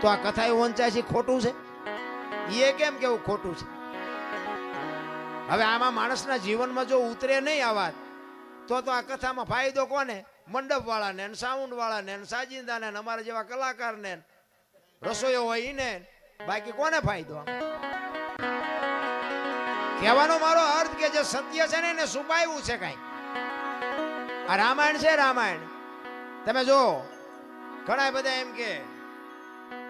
તો આ કથા એ વંચાય છે, ખોટું છે? એ કેમ કેવું ખોટું છે? હવે આમાં માણસના જીવનમાં જો ઉતરે નહીં આ વાત, તો તો આ કથામાં ફાયદો કોને? મંડપ વાળાને ને સાઉન્ડ વાળાને ને સાજિંદાને ને અમારા જેવા કલાકારને ને. રસોઈયો હોય ને. બાકી કોને ફાયદો કહેવાનો મારો અર્થ કે જે સત્ય છે ને એને છુપાયું છે કાંઈ. આ રામાયણ છે રામાયણ. તમે જો ઘણા બધા એમ કે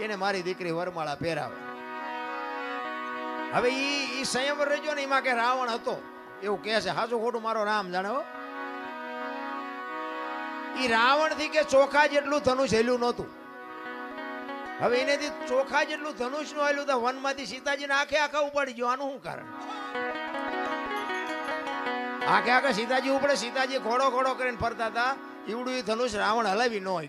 એને મારી દીકરી વરમાળા પહેરાવે. હવે ઈ ઈ સંયમ રચ્યો ને, એમાં કે રાવણ હતો. એવું કહે છે, હાજુ ખોટું મારો રામ જાણે એ રાવણથી કે ચોખા જેટલું ધનુષ હેલ્યું નહોતું. હવે એનેથી ચોખા જેટલું ધનુષનું હેલ્યું તો વનમાંથી સીતાજીને આખે આખા ઉપાડી ગયો. આનું શું કારણ? આખે આખા સીતાજી ઉપડે, સીતાજી ઘોડો ઘોડો કરીને ફરતા હતા. એવડું ઈ ધનુષ રાવણ હલાવી ન હોય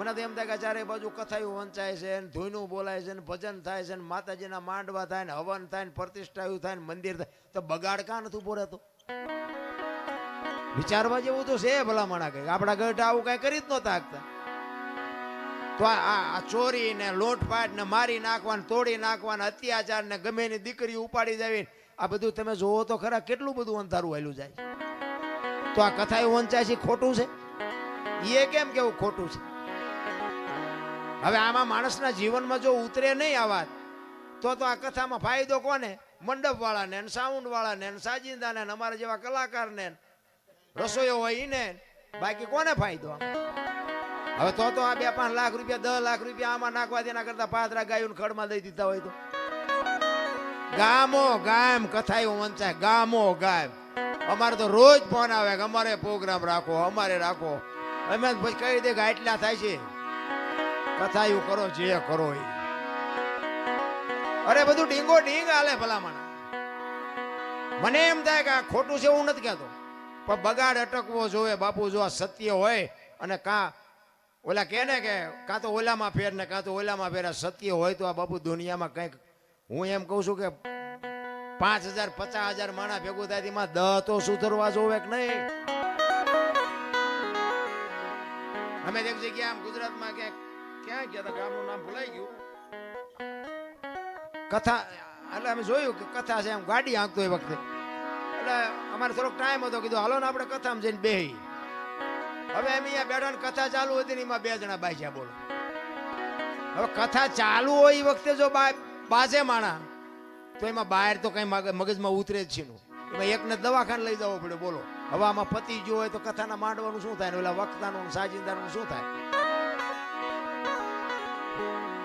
મને તો એમ થાય કે ચારે બાજુ કથાયું વંચાય છે ને ધૂનું બોલાય છે ને ભજન થાય છે ને માતાજીના માંડવા થાય ને હવન થાય ને પ્રતિષ્ઠાયું થાય ને મંદિર થાય. તો બગાડ કાં નથી બોલાતો વિચારવા જેવું તો છે ભલા માણા કઈ આપણા ગઢ આવું કઈ કરી જ નહોતા આગતા તો આ- ચોરી ને લોટપાટ ને મારી નાખવા ને તોડી નાખવાને અત્યાચાર ને ગમે એની દીકરી ઉપાડી જાવી આ બધું તમે જોવો તો ખરા કેટલું બધું અંધારું હેલું જાય તો આ કથા એ વંચાય છે ખોટું છે? એ કેમ કેવું ખોટું છે? હવે આમાં માણસના જીવનમાં જો ઉતરે નહીં આ વાત, તો તો આ કથામાં ફાયદો કોને? મંડપ વાળાને સાઉન્ડ વાળાને ને સાજિંદાને ને અમારા જેવા કલાકારને ને. રસોઈયો હોય એને બાકી કોને ફાયદો? હવે તો તો આ બે પાંચ લાખ રૂપિયા, દસ લાખ રૂપિયા આમાં નાખવા તેના કરતા પાત્રા ગાયું ખડમાં દઈ દીધા હોય તો. ગામો ગામ કથાયું વંચાય. ગામો ગામ. અમારે તો રોજ ફોન આવે કે અમારે પ્રોગ્રામ રાખો, અમારે રાખો. અમે પછી કહી દે કે આટલા થાય છે? કથાયું કરો, જે કરો એ. અરે, બધું ડીંગો ડીંગ હાલે ભલામણ. મને એમ થાય કે આ ખોટું છે એવું નથી કહેતો. પણ બગાડ અટકવો જોવે બાપુ, જો આ સત્ય હોય અને કાં ઓલા કહે ને કે કાં તો ઓલામાં ફેર ને કાં તો ઓલામાં ફેર સત્ય હોય તો આ બાપુ દુનિયામાં કંઈક હું એમ કહું છું કે પાંચ હજાર, પચાસ હજાર માણા ભેગું થાય તેમાં દહ તો સુધરવા જોવે કે નહીં? અમે એક જગ્યા આમ ગુજરાતમાં ક્યાંક ક્યાં ગયા હતા ગામનું નામ ભૂલાઈ ગયું. કથા, એટલે અમે જોયું કે કથા છે એમ ગાડી આંકતો એ વખતે. એટલે અમારે થોડોક ટાઈમ હતો, કીધું હાલો ને આપણે કથામાં જઈને બે હવે એમ અહીંયા બેઠા ને કથા ચાલુ હતી ને એમાં બે જણા બાજ્યા બોલો. હવે કથા ચાલુ હોય એ વખતે જો બાજે માણા, તો એમાં બહાર તો કઈ મગ- મગજમાં ઉતરે જ છે એમાં એકને દવાખાને લઈ જવો પડે બોલો. હવે આમાં પતિ જો હોય તો કથાના માંડવાનું શું થાય ને ઓલા વખતાનું સાજિંદાનું શું થાય?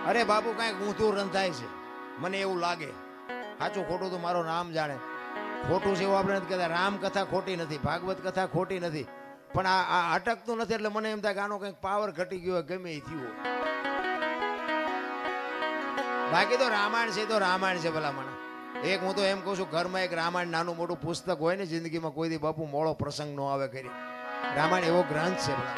અરે બાપુ, કાંઈક ઊંધું રંધાય છે. મને એવું લાગે. સાચું ખોટું તો મારો નામ જાણે. ખોટું છે એવું આપણે નથી કહેતા. રામ કથા ખોટી નથી, ભાગવત કથા ખોટી નથી. પણ આ આ અટકતું નથી એટલે મને એમ થાય કે આનો કંઈક પાવર ઘટી ગયો ગમે એ થયું બાકી તો રામાયણ છે તો રામાયણ છે ભલા મને એક હું તો એમ કહું છું, ઘરમાં એક રામાયણ નાનું મોટું પુસ્તક હોય ને, જિંદગીમાં કોઈ દી બાપુ મોડો પ્રસંગ નો આવે કરી રામાયણ એવો ગ્રંથ છે ભલા.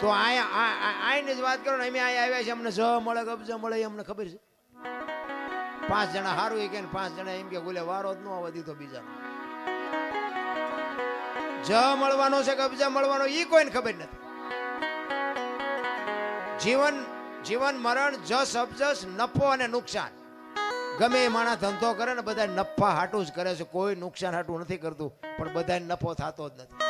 તો આયા આઈને જ વાત કરો ને, અમે આવ્યા છે અમને જ મળે કબજો મળે અમને ખબર છે. પાંચ જણા સારું કે પાંચ જણા એમ કે બોલે વારો જ ન આવવા દીધો બીજાનો. જ મળવાનો છે કબજા મળવાનો એ કોઈને ખબર નથી. જીવન જીવન, મરણ, જસ, અબજસ, નફો અને નુકસાન. ગમે એ માણસ ધંધો કરે ને બધા નફા હાટું જ કરે છે. કોઈ નુકસાન હાટું નથી કરતું, પણ બધાને નફો થતો જ નથી.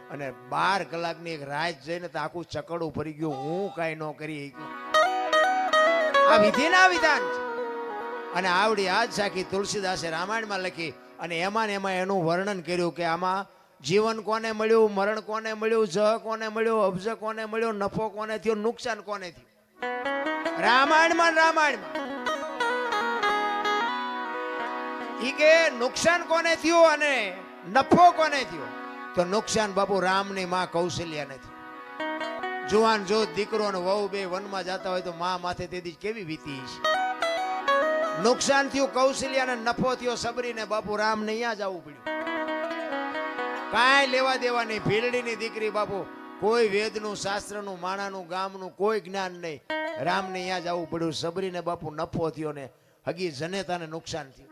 અને બાર કલાકની એક રાત જઈને તો આખું ચકડું ભરી ગયું. હું કાંઈ ન કરી આ વિધિના વિધાન અને આવડી આજ સાખી તુલસીદાસે રામાયણમાં લખી અને એમાં ને એમાં એનું વર્ણન કર્યું કે આમાં જીવન કોને મળ્યું, મરણ કોને મળ્યું, જહ કોને મળ્યું, અબજ કોને મળ્યો, નફો કોને થયો, નુકસાન કોને થયું? રામાયણમાં રામાયણમાં. ઈ કે નુકસાન કોને થયું અને નફો કોને થયો? તો નુકસાન બાપુ રામની માં કૌશલ્યા નથી. જુવાન જો દીકરો અને વહુ બે વનમાં જતા હોય તો માં માથે તેથી કેવી વીતી છે નુકસાન થયું, કૌશલ્યાને નફો થયો, સબરીને બાપુ રામને અહીંયા જવું પડ્યું. કાંઈ લેવા દેવા નહીં ભીલડીની દીકરી બાપુ, કોઈ વેદનું, શાસ્ત્રનું, માણાનું, ગામનું કોઈ જ્ઞાન નહીં. રામને અહીંયા જવું પડ્યું, સબરીને બાપુ નફો થયો ને હગી જનેતાને નુકસાન થયું.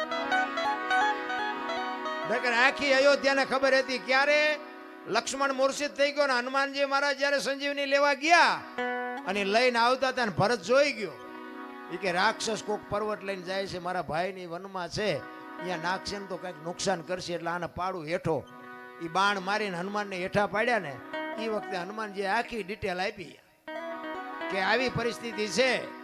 નકર આખી અયોધ્યાને ખબર હતી ક્યારે લક્ષ્મણ મૂર્છિત થઈ ગયો ને હનુમાનજી મહારાજ જ્યારે સંજીવની લેવા ગયા અને લઈને આવતા હતા ભરત જોઈ ગયો. એ કે રાક્ષસ કોક પર્વત લઈને જાય છે, મારા ભાઈની વનમાં છે. અહીંયા નાખશે તો કંઈક નુકસાન કરશે એટલે આને પાડું હેઠો. એ બાણ મારીને હનુમાનને હેઠા પાડ્યા ને એ વખતે હનુમાનજીએ આખી ડિટેલ આપી. કે આવી પરિસ્થિતિ છે.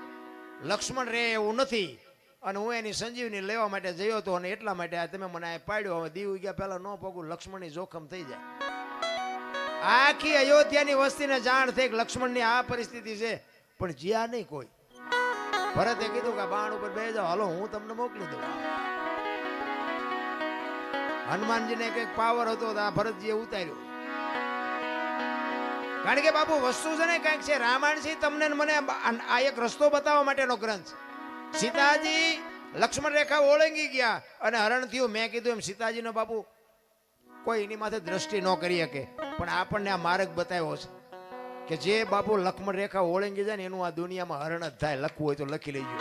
લક્ષ્મણ રે એવું નથી. અને હું એની સંજીવની લેવા માટે જયો હતો અને એટલા માટે તમે મને આ પાડ્યો. હવે દીવ ગયા પહેલા ન પગું લક્ષ્મણની જોખમ થઈ જાય. આખી અયોધ્યાની વસ્તીને જાણ થઈ કે લક્ષ્મણની આ પરિસ્થિતિ છે, પણ જ્યાં નહીં કોઈ. ભરતે કીધું કે બાણ ઉપર બે જાઓ. હાલો, હું તમને મોકલી દઉં. હનુમાનજીને કંઈક પાવર હતો તો આ ભરતજીએ ઉતાર્યો. કારણ કે બાપુ, વસ્તુ છે ને કંઈક છે. રામાયણ છે તમને મને આ એક રસ્તો બતાવવા માટેનો ગ્રંથ. સીતાજી, લક્ષ્મણ રેખા ઓળંગી ગયા અને હરણ થયું મેં કીધું એમ, સીતાજીનો બાપુ, કોઈ એની માથે દ્રષ્ટિ ન કરી શકે, પણ આપણને આ માર્ગ બતાવ્યો છે કે જે બાપુ લક્ષ્મણ રેખા ઓળંગી જાય ને એનું આ દુનિયામાં હરણ જ થાય, લખવું હોય તો લખી લેજો.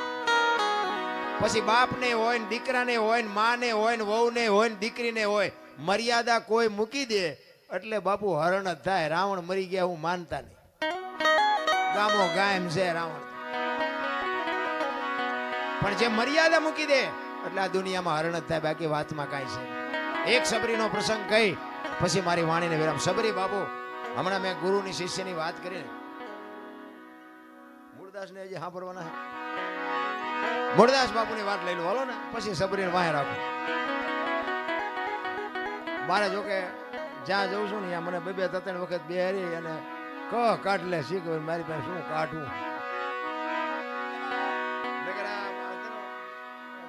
પછી બાપને હોય ને દીકરાને હોય ને માને હોય ને વહુને હોય ને દીકરીને હોય, મર્યાદા કોઈ મૂકી દે, એટલે બાપુ હરણ જ થાય, રાવણ મરી ગયા, હું માનતા નહીં. ગામો ગાયમ છે રાવણ. પણ જે મર્યાદા મૂકી દે, એટલે આ દુનિયામાં હરણ જ થાય, બાકી વાતમાં કાંઈ છે એક સબરીનો પ્રસંગ કહી, પછી મારી વાણીને વિરામ. સબરી બાબુ, હમણાં મેં ગુરુની શિષ્યની વાત કરી ને મૂળદાસને હજી સાંભળવાના મૂળદાસ બાપુની વાત લઈ લો, હાલો ને. પછી સબરીને વાહે રાખો. મારે જો કે જ્યાં જઉં છું ને મને બે બે, ત્રણ વખત બેહારી અને ક કાઢ લે શીખ મારી પાસે શું કાઢવું?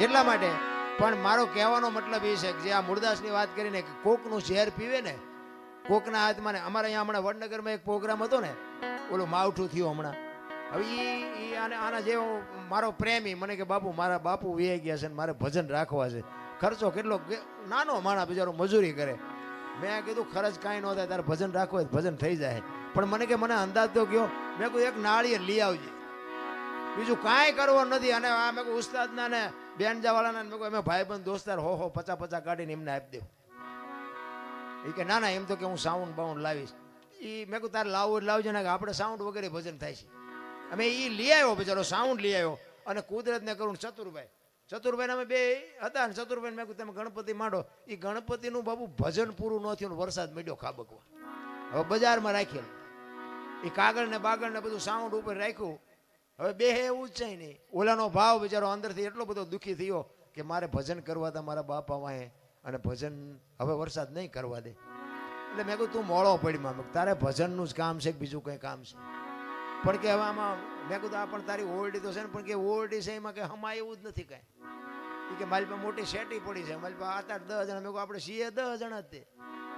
એટલા માટે. પણ મારો કહેવાનો મતલબ એ છે કે જે આ મૂળદાસની વાત કરીને કોકનું ઝેર પીવે ને, કોકના હાથમાં ને, અમારે અહીંયા હમણાં વડનગરમાં એક પ્રોગ્રામ હતો ને, ઓલું માવઠું થયું હમણાં. હવે એ આને, આના જે મારો પ્રેમી મને કે, બાપુ, મારા બાપુ વ્યાઈ ગયા છે ને, મારે ભજન રાખવા છે. ખર્ચો કેટલો નાનો માણા બિચારો મજૂરી કરે. મેં કીધું, ખર્ચ કાંઈ ન થાય, તારે ભજન રાખવું ભજન થઈ જાય. પણ મને કે, મને અંદાજ તો ગયો મેં કહ્યું એક નાળિયેર લઈ આવજે. બીજું કાંઈ કરવાનું નથી. અને આ મેં કહ્યું ઉસ્તાદના ને બેનજાવાળાના મેં કહ્યું, અમે ભાઈબંધ, દોસ્તાર, હો હો પચા પચા કાઢીને એમને આપી દેવું. એ કે, ના ના, એમ તો કે હું સાઉન્ડ બાઉન્ડ લાવીશ. એ મેં કહું તારે લાવવું લાવજો ને કે આપણે સાઉન્ડ વગેરે ભજન થાય છે. અમે એ લઈ આવ્યો બિચારો સાઉન્ડ લઈ આવ્યો. અને કુદરતને કરું ચતુરભાઈ. ચતુરભાઈ અમે બે હતા ને ચતુરભાઈ મેં કહ્યું, તમે ગણપતિ માંડો. એ ગણપતિનું બાબુ ભજન પૂરું ન થયું વરસાદ મળ્યો ખાબકવા. હવે બજારમાં રાખેલું. એ કાગળ ને બાગળ ને બધું સાઉન્ડ ઉપર રાખ્યું. હવે બે એવું જ છે નહીં ઓલાનો ભાવ બિચારો અંદરથી એટલો બધો દુઃખી થયો કે મારે ભજન કરવા હતા મારા બાપા વાંહે અને ભજન હવે વરસાદ નહીં કરવા દે. એટલે મેં કહ્યું તું મોળો પડી મેં તારે ભજનનું જ કામ છે કે બીજું કંઈ કામ છે? પણ કે હવે આમાં મેં કીધું, આ પણ તારી ઓરડી તો છે ને. પણ કે ઓરડી છે એમાં કે હમા એવું જ નથી કાંઈ. કે મારી પાસે મોટી શેટી પડી છે. મારી પાસે આઠ આઠ દસ જણા. મેં કહું આપણે સીએ દસ જણા જ તે.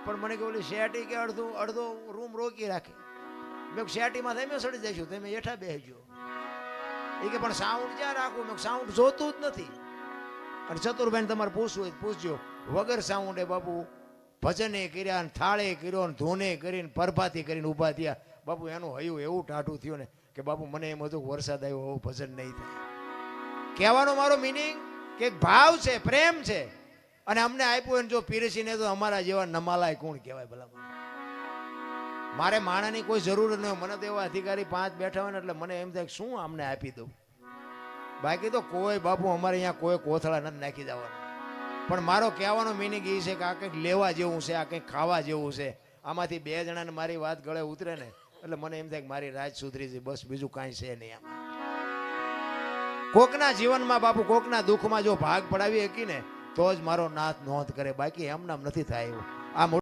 પણ મને કે ઓલી શેટી કે અડધું, અડધો રૂમ રોકી રાખે. મેં શેટીમાં તમે સડી જઈશું તમે હેઠા બેસજો. એ કે પણ સાઉન્ડ ક્યાં રાખવું મેં સાઉન્ડ જોતું જ નથી. અને ચતુરબેન તમારે પૂછવું હોય પૂછજો. વગર સાઉન્ડે બાપુ ભજને કર્યા ને થાળે કર્યો ને ધોને કરીને પરભાથી કરીને ઊભા થયા. બાપુ એનું હયું એવું ટાઢું થયું ને કે બાપુ મને એમ હતું વરસાદ આવ્યો હવે, ભજન નહીં થાય. કહેવાનો મારો મિનિંગ કે ભાવ છે, પ્રેમ છે. અને અમને આપ્યું એને જો પીરસીને તો અમારા જેવા નમાલાય કોણ કહેવાય ભલા મારે માણાની કોઈ જરૂર ન મને તો એવા અધિકારી પાંચ બેઠા હોય ને એટલે મને એમ થાય શું આમને આપી દઉં? બાકી તો કોઈ બાપુ અમારે અહીંયા કોઈ કોથળા નથી નાખી જવાનું પણ મારો કહેવાનો મિનિંગ એ છે કે આ કંઈક લેવા જેવું છે, આ કંઈક ખાવા જેવું છે. આમાંથી બે જણાને મારી વાત ગળે ઉતરે ને એટલે મને એમ થાય કે મારી રાજ સુધરી છે, બસ બીજું કાંઈ છે નહીં આમાં. કોકના જીવનમાં બાપુ કોકના દુઃખમાં જો ભાગ પડાવી શકી ને તો જ મારો નાથ નોંધ કરે. બાકી એમ નામ નથી થાય એવું. આ